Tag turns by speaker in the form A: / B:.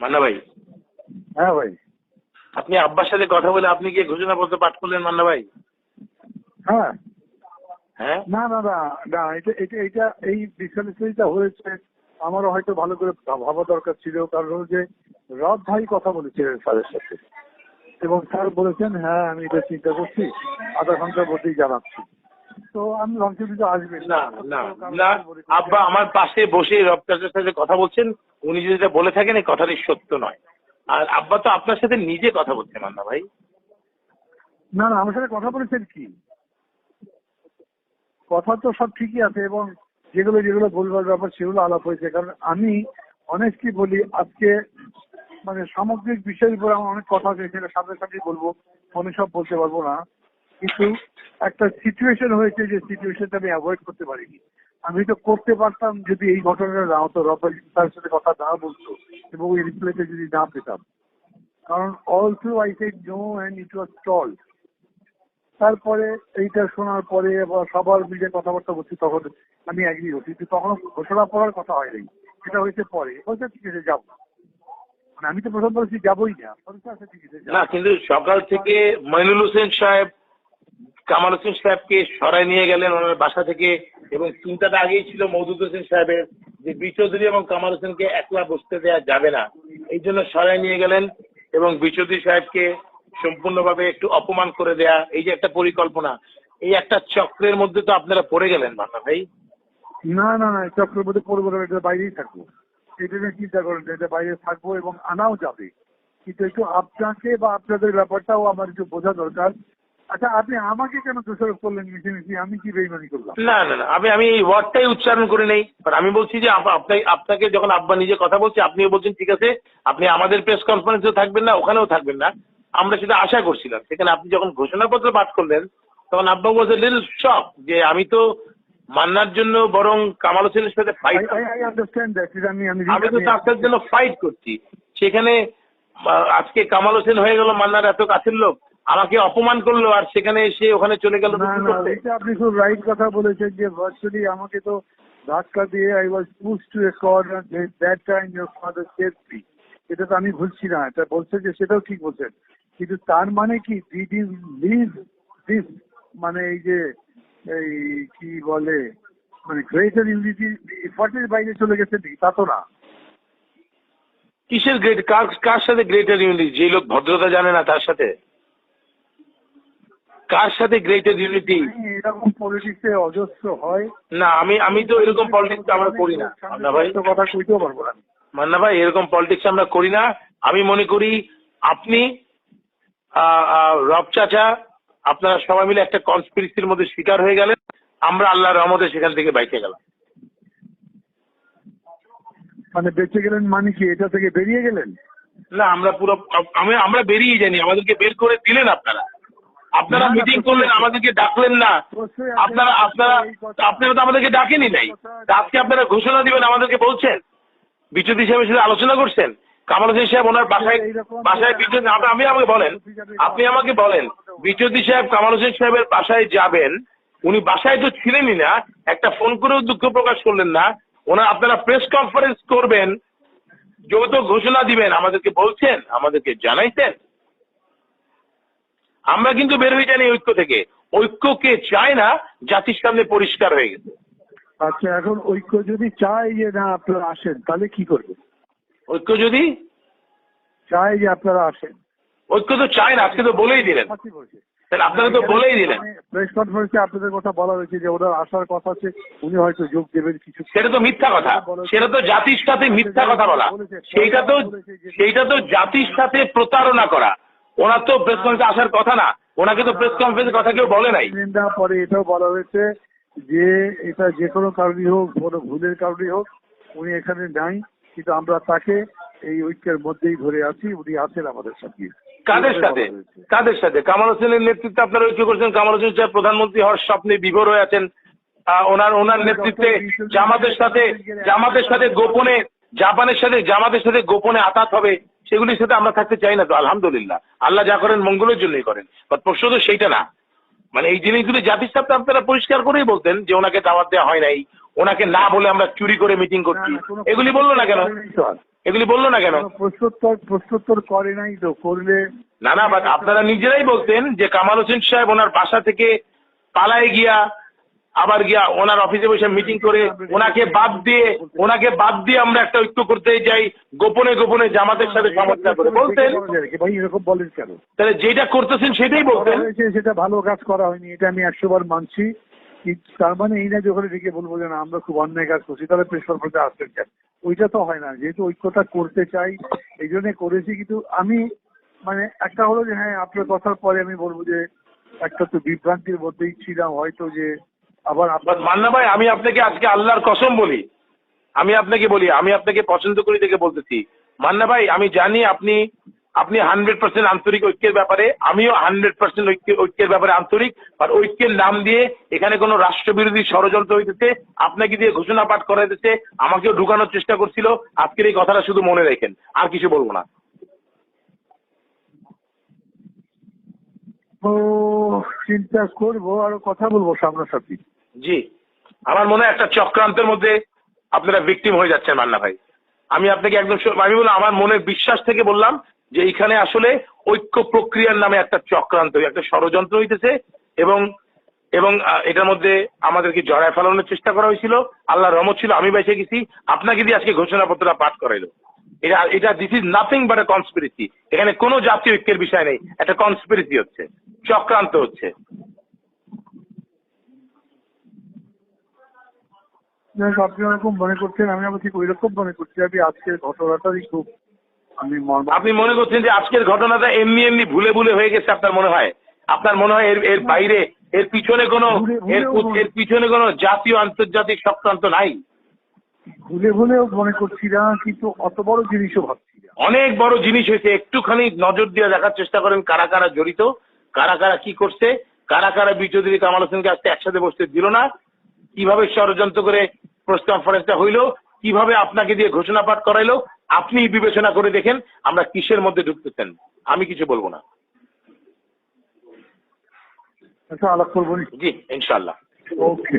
A: মান্না ভাই?
B: হ্যাঁ ভাই।
A: আপনি আব্বার সাথে কথা বলে আপনি গিয়ে ঘোষণাপত্র পাঠ করলেন মান্না ভাই?
B: হ্যাঁ।
A: হ্যাঁ?
B: না না না না এটা এটা এটা এই মিসআন্ডারস্ট্যান্ডিংটা হয়েছে আমারও হয়তো ভালো করে ভাবা দরকার ছিল কারণ হলো যে রব ভাই কথা বলেছিলেন স্যারের সাথে। এবং স্যার বলেছেন হ্যাঁ আমি এটা চিন্তা করছি আধা ঘণ্টার মধ্যেই জানাচ্ছি। তো আমি ভাবছি যে আসবে।
A: না না না। আব্বা আমার পাশে বসে রবকাজের সাথে কথা বলছেন উনি বলে থাকেন এই কথাটি সত্য নয়। আর আব্বা তো আপনার সাথে নিজে কথা বলছে মান্না ভাই।
B: না না আমার সাথে কথা বলেছেন কি? কথা তো সব ঠিকই আছে এবং যেগুলো যেগুলো বলবার ব্যাপার সেগুলো আলাপ হয়েছে। কারণ আমি অনেস্টলি বলি আজকে মানে সামগ্রিক বিষয়ের উপর আমার অনেক কথা আছে সেটা সামনে সামনে বলব। ফোনে সব বলতে পারব না। কিন্তু একটা সিচুয়েশন হয়েছে যে সিচুয়েশনটা আমি অ্যাভয়েড করতে পারিনি। আমি তো করতে পারতাম যদি এই ঘটনাটা না হতো রবার্ট তার সাথে কথা না বলতো এবং ওই রিপ্লাইটা যদি না পেতাম। কারণ also I said no and it was stall তারপরে এইটা শোনার পরে আবার সবার মিলে কথাবার্তা বলছি, তখন আমি এগ্রি হচ্ছি। কিন্তু তখন ঘোষণা পড়ার কথা হয়নি সেটা হয়েছে পরে। বলছে, ঠিক আছে, যাব। মানে আমি তো প্রথম বলছি, যাবোই না। আচ্ছা
A: না, কিন্তু সকাল থেকে মইনুল হোসেন সাহেব কামাল হোসেন সাহেবকে সরাই নিয়ে গেলেন ওনার বাসা থেকে এবং চিন্তাটা আগেই ছিল মৌদুদ হোসেন সাহেবের যে বিচৌধুরী এবং কামাল হোসেনকে একলা বসতে দেওয়া যাবে না। এই জন্য সরাই নিয়ে গেলেন এবং বিচৌধুরী সাহেবকে সম্পূর্ণভাবে একটু অপমান করে দেয়া, এই যে একটা পরিকল্পনা, এই একটা চক্রের মধ্যে তো আপনারা পড়ে গেলেন মাথা ভাই।
B: না না না চক্রের মধ্যে পড়ব না, এটা বাইরেই থাকব। এটা নিয়ে চিন্তা করেন এটা বাইরে থাকব এবং আনাও যাবে। কিন্তু একটু আপনাকে বা আপনাদের ব্যাপারটাও আমার একটু বোঝা দরকার আচ্ছা আপনি আমাকে কেন দোষারোপ করলেন মিশে আমি কি বেইমানি করলাম?
A: না না না আমি আমি এই ওয়ার্ডটাই উচ্চারণ করে নেই। বাট আমি বলছি যে আপ- আপনাকে আপনাকে যখন আব্বা নিজে কথা বলছে আপনিও বলছেন ঠিক আছে আপনি আমাদের প্রেস কনফারেন্সেও থাকবেন না ওখানেও থাকবেন না। আমরা সেটা আশা করছিলাম। সেখানে আপনি যখন ঘোষণাপত্র পাঠ করলেন তখন আব্বা ওয়াজ এ লিটল শক যে আমি তো মান্নার জন্য বরং কামাল হোসেনের সাথে ফাইট
B: আমি
A: তো তার জন্য ফাইট করছি। সেখানে আজকে কামাল হোসেন হয়ে গেল মান্নার এত কাছের লোক। আমাকে অপমান করল আর সেখানে এসে ওখানে চলে গেল
B: আপনি খুব রাইট কথা বলেছেন যে ভার্চুয়ালি আমাকে তো ধাক্কা দিয়ে I was push to a corner that time father save me এটা তো আমি ভুলছি না এটা বলছে যে সেটাও ঠিক বলছেন। কিন্তু তার মানে কি? ডিড ইজ লিভ দিস মানে এই যে এই কি বলে মানে গ্রেটার ইউনিটি এফার্টের বাইরে চলে গেছে? তা তো না।
A: কিসের গ্রেট কার কার সাথে গ্রেটার ইউনিটি যে লোক ভদ্রতা জানে না তার সাথে? কার সাথে গ্রেটার ইউনিটি
B: এরকম পলিটিক্সে অজস্র হয়।
A: না আমি আমি তো এরকম পলিটিক্স আমরা করি না। মান্না ভাই?
B: তো কথা কইতেও পারব না।
A: মান্না ভাই এরকম পলিটিক্স আমরা করি না। আমি মনে করি আপনি রব চাচা আপনারা সবাই মিলে একটা কনস্পিরেসির মধ্যে শিকার হয়ে গেলেন। আমরা আল্লাহর রহমতে সেখান থেকে বাইকে গেলাম।
B: মানে বেঁচে গেলেন মানে কি এটা থেকে বেরিয়ে গেলেন?
A: না আমরা পুরো আমি আমরা বেরিয়ে যাইনি। আমাদেরকে বের করে দিলেন আপনারা। আপনারা মিটিং করলেন আমাদেরকে ডাকলেন না। আপনারা আপনারা আপনারা তো আমাদেরকে ডাকেনি নাই। আজকে আপনারা ঘোষণা দিবেন আমাদেরকে বলছেন। বিচ্যুতি সাহেবের সাথে আলোচনা করছেন। কামাল হোসেন সাহেব ওনার বাসায় বাসায় বিচ্যুতি আপনি আপনি আমাকে বলেন আপনি আমাকে বলেন বিচ্যুতি সাহেব কামাল হোসেন সাহেবের বাসায় যাবেন উনি বাসায় তো ছিলেনই না একটা ফোন করেও দুঃখ প্রকাশ করলেন না। ওনার আপনারা প্রেস কনফারেন্স করবেন যৌথ ঘোষণা দিবেন আমাদেরকে বলছেন আমাদেরকে জানাইছেন। আমরা কিন্তু বের হয়ে যাইনি ঐক্য থেকে। ঐক্যকে চায় না জাতির সামনে পরিষ্কার হয়ে গেছে।
B: আচ্ছা এখন ঐক্য যদি চায় যে না আপনারা আসেন তাহলে কি করবে?
A: ঐক্য যদি?
B: চায় যে আপনারা আসেন।
A: ঐক্য তো চায় না আজকে তো বলেই দিলেন। তাহলে আপনারা তো বলেই দিলেন।
B: প্রেস কনফারেন্সে আপনাদের কথা বলা হয়েছে যে ওনার আসার কথা আছে উনি হয়তো যোগ দেবেন কিছু।
A: সেটা তো মিথ্যা কথা। সেটা তো জাতির সাথে মিথ্যা কথা বলা। সেইটা তো সেইটা তো জাতির সাথে প্রতারণা করা। ওনার তো প্রেস কনফারেন্সে আসার কথা না। ওনাকে তো প্রেস কনফারেন্সের কথা কেউ বলে নাই।
B: পরে এটাও বলা হয়েছে যে এটা যে কোনো কারণেই হোক কোনো ভুলের কারণেই হোক উনি এখানে নাই। কিন্তু আমরা তাকে এই ঐক্যের মধ্যেই ধরে আছি। উনি আছেন আমাদের সঙ্গে
A: কাদের সাথে? কাদের সাথে? কামাল হোসেনের নেতৃত্বে আপনারা ঐক্য করছেন। কামাল হোসেন সাহেব প্রধানমন্ত্রী হওয়ার স্বপ্নে বিভোর হয়ে আছেন। ওনার ওনার নেতৃত্বে জামাতের সাথে জামাতের সাথে গোপনে জাপানের সাথে জামাতের সাথে গোপনে আঘাত হবে। সেগুলির সাথে আমরা থাকতে চাই না তো আলহামদুলিল্লাহ। আল্লাহ যা করেন মঙ্গলের জন্যই করেন বাট প্রশ্ন তো সেইটা না। মানে এই জিনিসগুলি জাতির সাথে আপনারা পরিষ্কার করেই বলতেন যে ওনাকে দাওয়াত দেওয়া হয় নাই ওনাকে না বলে আমরা চুরি করে মিটিং করছি। এগুলি বলল না কেন? এগুলি বলল না কেন?
B: কোনো প্রশ্নোত্তর প্রশ্নোত্তর করে নাই তো করলে
A: না না বাট আপনারা নিজেরাই বলতেন যে কামাল হোসেন সাহেব ওনার বাসা থেকে পালায় গিয়া আবার গিয়া ওনার অফিসে বসে মিটিং করে, ওনাকে বাদ দিয়ে, ওনাকে বাদ দিয়ে আমরা একটা ঐক্য করতে যাই, গোপনে গোপনে জামাতের সাথে সমস্যা করে। বলতেন
B: বলেন কেন
A: তাহলে যেটা করতেছেন সেটাই বলতেন।
B: সেটা ভালো কাজ করা হয়নি, এটা আমি একশো বার মানছি। তার মানে এই না যে ওখানে ডেকে বলব যে না, আমরা খুব অন্যায় কাজ করছি, তাহলে প্রেস কনফারেন্সে আসতেন কেন? ওইটা তো হয় না, যেহেতু ঐক্যটা করতে চাই, এই জন্য করেছি, কিন্তু আমি মানে একটা হলো যে হ্যাঁ আপনার কথার পরে আমি বলব যে একটা তো বিভ্রান্তির মধ্যেই ছিলাম, হয়তো যে আবার
A: মান্না ভাই আমি আপনাকে আজকে আল্লাহর কসম বলি। আমি আপনাকে বলি আমি আপনাকে পছন্দ করি দেখে বলতেছি। মান্না ভাই আমি জানি আপনি আপনি হান্ড্রেড পার্সেন্ট আন্তরিক ঐক্যের ব্যাপারে আমিও হান্ড্রেড পার্সেন্ট ঐক্যের ব্যাপারে আন্তরিক আর ঐক্যের নাম দিয়ে এখানে কোনো রাষ্ট্রবিরোধী ষড়যন্ত্র হইতেছে আপনাকে দিয়ে ঘোষণা পাঠ করাইতেছে আমাকেও ঢুকানোর চেষ্টা করছিল আজকের এই কথাটা শুধু মনে রাখেন আর কিছু বলব না।
B: চিন্তা করব আর কথা বলব সামনাসামনি
A: জি। আমার মনে হয় একটা চক্রান্তের মধ্যে আপনারা ভিকটিম হয়ে যাচ্ছেন, মান্না ভাই। আমি আপনাকে একদম আমি বললাম, আমার মনের বিশ্বাস থেকে বললাম যে এইখানে আসলে ঐক্য প্রক্রিয়ার নামে একটা চক্রান্ত, একটা ষড়যন্ত্র হইতেছে এবং এবং এটার মধ্যে আমাদেরকে জড়ায় ফেলানোর চেষ্টা করা হয়েছিল। আল্লাহ রহমত ছিল, আমি বেঁচে গেছি। আপনাকে দিয়ে আজকে ঘোষণাপত্রটা পাঠ করাইলো। এটা এটা this is nothing but a conspiracy এখানে কোনো জাতীয় ঐক্যের বিষয় নেই। একটা কনস্পিরেসি হচ্ছে, চক্রান্ত হচ্ছে।
B: আপনি ওরকম মনে করছেন আমি আবার ঠিক ওই রকম মনে করছি আমি আজকের ঘটনাটাই খুব আমি
A: আপনি মনে করছেন যে আজকের ঘটনাটা এমনি এমনি ভুলে ভুলে হয়ে গেছে আপনার মনে হয়? আপনার মনে হয় এর এর বাইরে এর পিছনে কোনো এর এর পিছনে কোনো জাতীয় আন্তর্জাতিক চক্রান্ত নাই?
B: ভুলে ভুলেও মনে করছি না কিন্তু অত বড় জিনিসও ভাবছি না।
A: অনেক বড় জিনিস হয়েছে একটুখানি নজর দিয়ে দেখার চেষ্টা করেন কারা কারা জড়িত কারা কারা কি করছে কারা কারা বিচৌধুরী কামাল হোসেনকে আজকে একসাথে বসতে দিল না কীভাবে ষড়যন্ত্র করে প্রেস কনফারেন্সটা হইল কীভাবে আপনাকে দিয়ে ঘোষণা পাঠ করাইলো আপনি বিবেচনা করে দেখেন আমরা কিসের মধ্যে ঢুকতেছেন। আমি কিছু বলব না।
B: আচ্ছা আলাপ করব
A: জি ইনশাল্লাহ
B: ওকে